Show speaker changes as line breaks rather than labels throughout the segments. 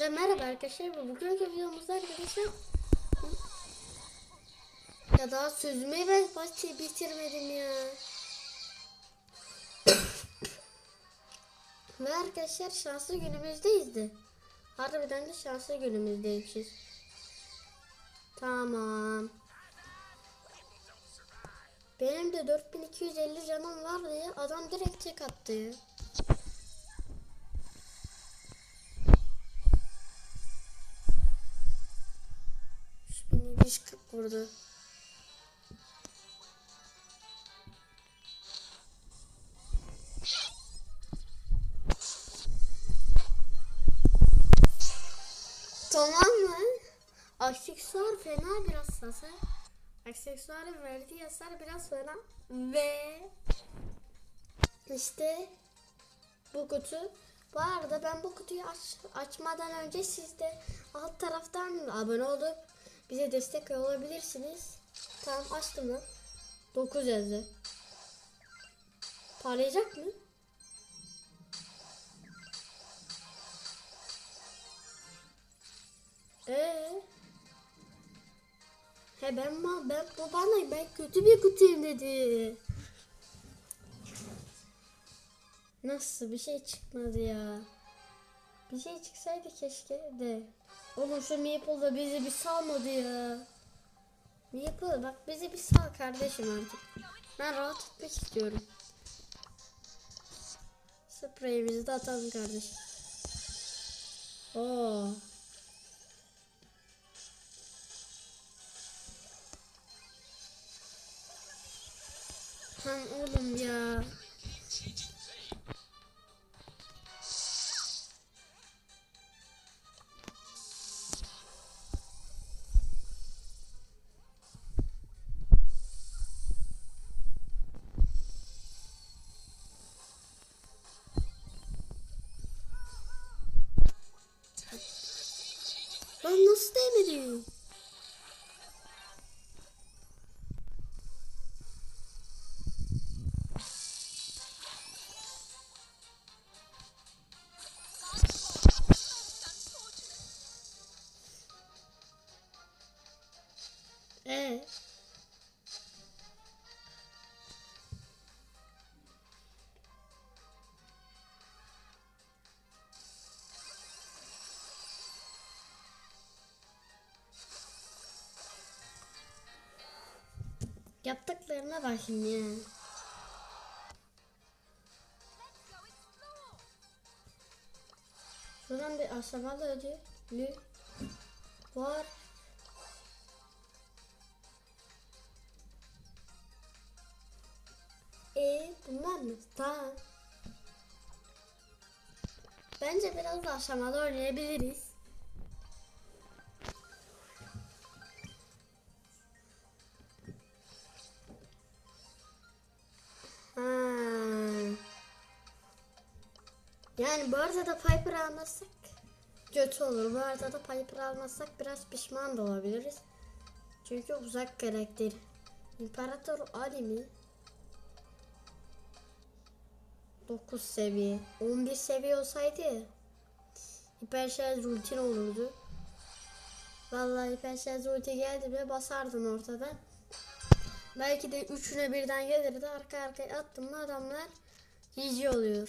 Ve merhaba arkadaşlar. Bu bugünkü videomuzda arkadaşlar ya daha sözümü ben baş bitirmedim ya. Ve arkadaşlar şanslı günümüzdeyiz de. Harbiden de şanslı günümüzdeymişiz. Tamam. Benim de 4250 canım var diye adam direkt tek attı 140 vurdu. Tamam mı? Aksesuar fena biraz hasar. Aksesuarın verdiği hasar biraz fena. Ve işte bu kutu. Bu arada ben bu kutuyu aç, açmadan önce siz de alt taraftan abone olup bize destek olabilirsiniz. Tamam açtım mı? 9 yazdı. Parlayacak mı? Ee? He ben ma ben bu bana ben kötü bir kutuyum dedi. Nasıl bir şey çıkmadı ya. Bir şey çıksaydı keşke de. Oğlum şu Maple da bizi bir salmadı ya. Maple bak bizi bir sal kardeşim artık. Ben rahat etmek istiyorum. Spreyimizi de atalım kardeşim. Oo. Tam oğlum ya. Lan Yaptıklarına bak şimdi. Şuradan bir aşamalı ödülü var. E bunlar mı? Tamam. Bence biraz da aşamalı oynayabiliriz. Yani bu arada da Piper almazsak kötü olur. Bu arada da Piper almazsak biraz pişman da olabiliriz. Çünkü uzak karakter. İmparator Ali mi? 9 seviye. 11 seviye olsaydı hiper şarj ultin olurdu. Vallahi hiper şarj ulti geldi ve basardın ortadan. Belki de üçüne birden gelirdi. Arka arkaya attım mı adamlar GG oluyor.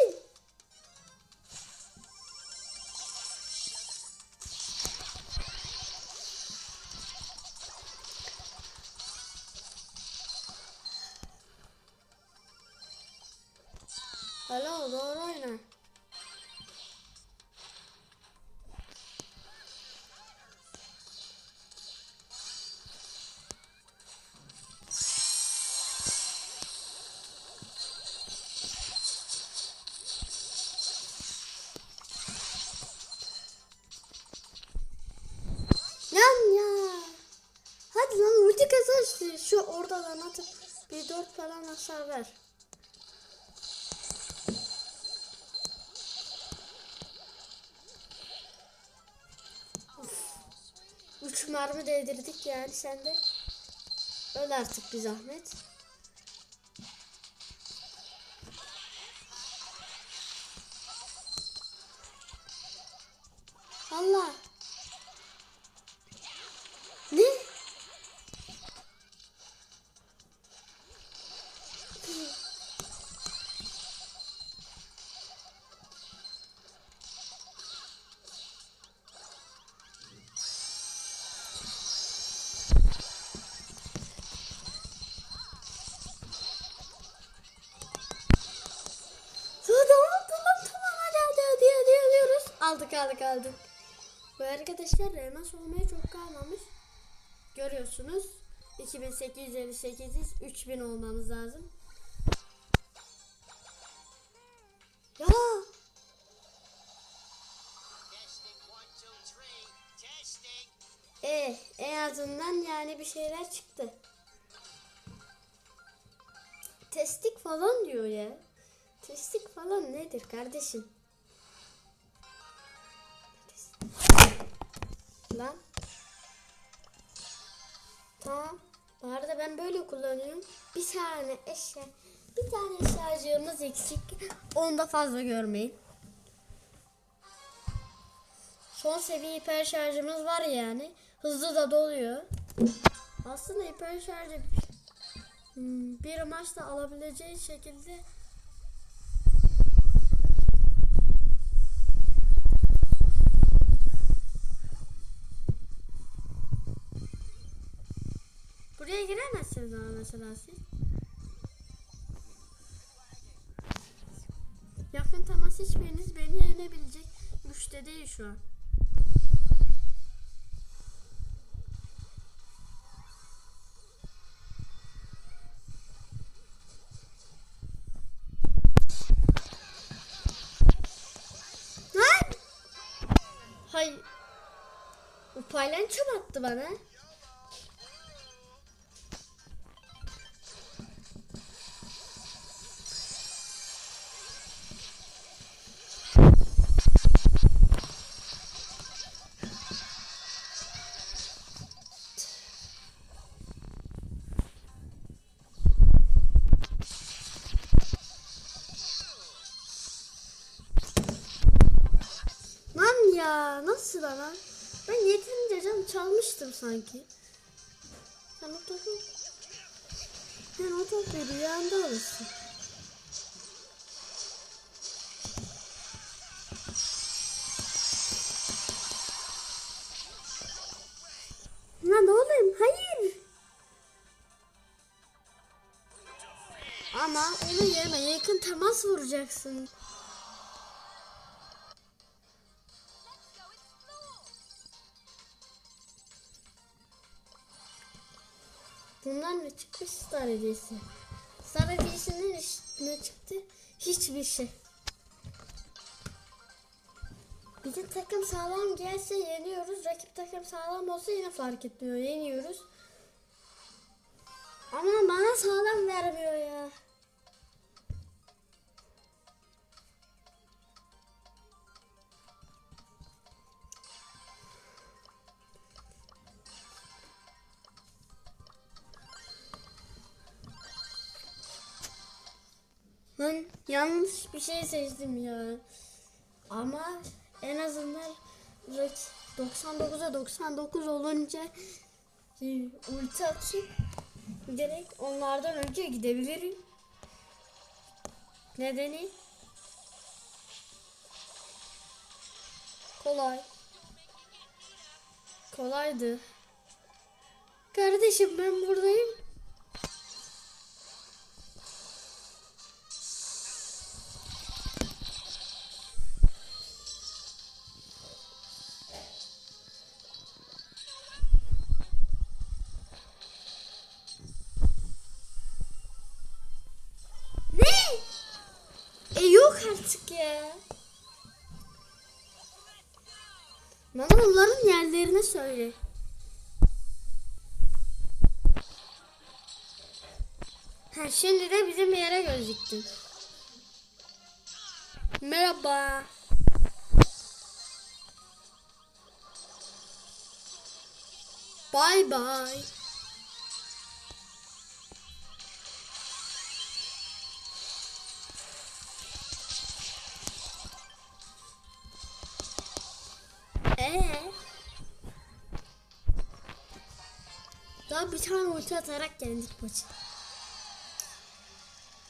doğru oyna. Hadi lan ulti kazan şu, şu oradan atıp bir dört falan hasar ver. Mermi değdirdik yani sen de. Öl artık bir zahmet. Allah. Aldık aldık aldık. Bu arkadaşlar elmas olmaya çok kalmamış. Görüyorsunuz. 2858'iz. 3000 olmamız lazım. Ya e en azından yani bir şeyler çıktı. Testik falan diyor ya. Testik falan nedir kardeşim? Lan. Tamam. Bu arada ben böyle kullanıyorum. Bir tane eşya, bir tane şarjımız eksik. Onu da fazla görmeyin. Son seviye hiper şarjımız var yani. Hızlı da doluyor. Aslında hiper şarjı hmm, bir maçta alabileceği şekilde Buraya giremezsiniz ama mesela siz. Yakın temas hiçbiriniz beni yenebilecek güçte değil şu an. Lan! Hay. Bu paylanço mu attı bana? Ya nasıl lan? Ben yeterince can çalmıştım sanki. Sen o topu... Sen o topu rüyanda alırsın. Lan oğlum hayır. Ama onu yeme yakın temas vuracaksın. Bunlar ne çıktı? Star hediyesi. Star hediyesinin ne çıktı? Hiçbir şey. Bizim takım sağlam gelse yeniyoruz. Rakip takım sağlam olsa yine fark etmiyor. Yeniyoruz. Ama bana sağlam vermiyor Ben yanlış bir şey seçtim ya. Ama en azından rak- 99'a 99 olunca e, ulti atıp direkt onlardan önce gidebilirim. Nedeni kolay. Kolaydı. Kardeşim ben buradayım. Bana onların yerlerini söyle. Ha, şimdi de bizim yere göz diktim. Merhaba. Bye bye. Ulti atarak yendik maçı.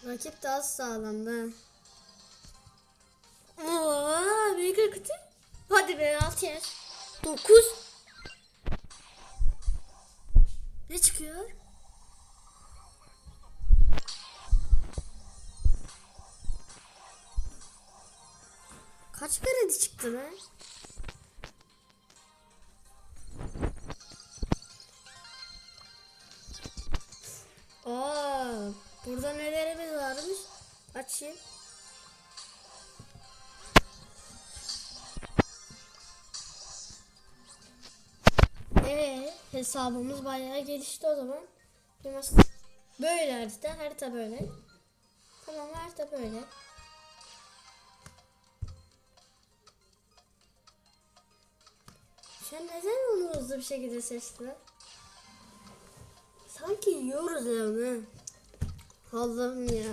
Rakip daha sağlamdı. Aa, büyük kutu. Hadi be alt yer. 9. Ne çıkıyor? Kaç kredi çıktı be? Aa, burada nelerimiz varmış? Açayım. Ee, hesabımız bayağı gelişti o zaman. Böyle harita, harita böyle. Tamam harita böyle. Sen neden onu hızlı bir şekilde seçtin? Sanki yiyoruz ya onu. Allah'ım ya.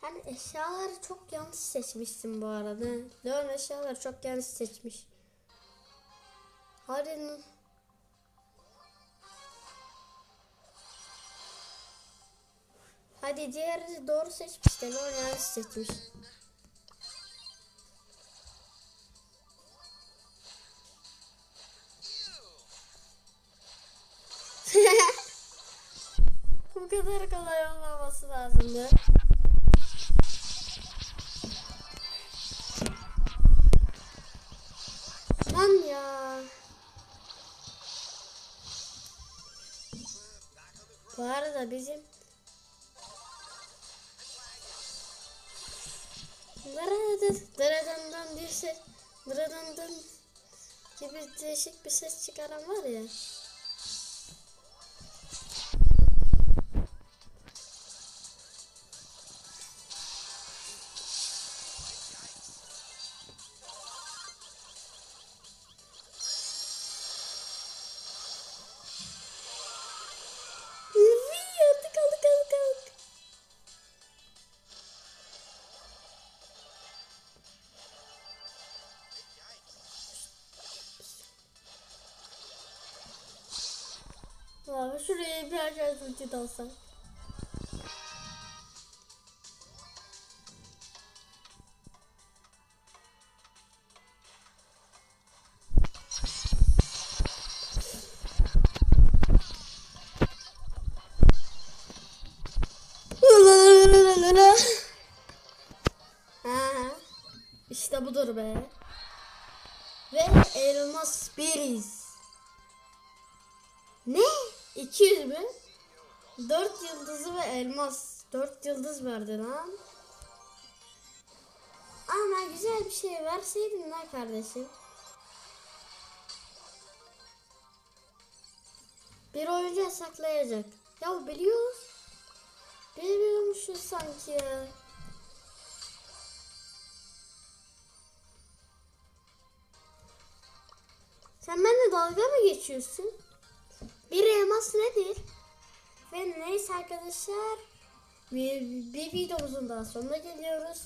Hani eşyaları çok yanlış seçmişsin bu arada. Leon eşyaları çok yanlış seçmiş. Hadi. Hadi diğeri doğru seçmiş de Leon yanlış seçmiş. Kadar kolay olmaması lazımdı. Lan ya. Bu arada bizim bir ses Nereden'den gibi değişik bir ses çıkaran var ya. Ulti dalsam. Ha, işte budur be. Ve elmas biriz. Ne? 200 mü? 4 yıldızı ve elmas. 4 yıldız verdi lan. Ama güzel bir şey verseydin lan kardeşim. Bir oyuncu yasaklayacak. Ya biliyoruz. Bilmiyormuşuz sanki ya. Sen benimle dalga mı geçiyorsun? Bir elmas nedir? Ve neyse arkadaşlar bir, bir videomuzun daha sonuna geliyoruz.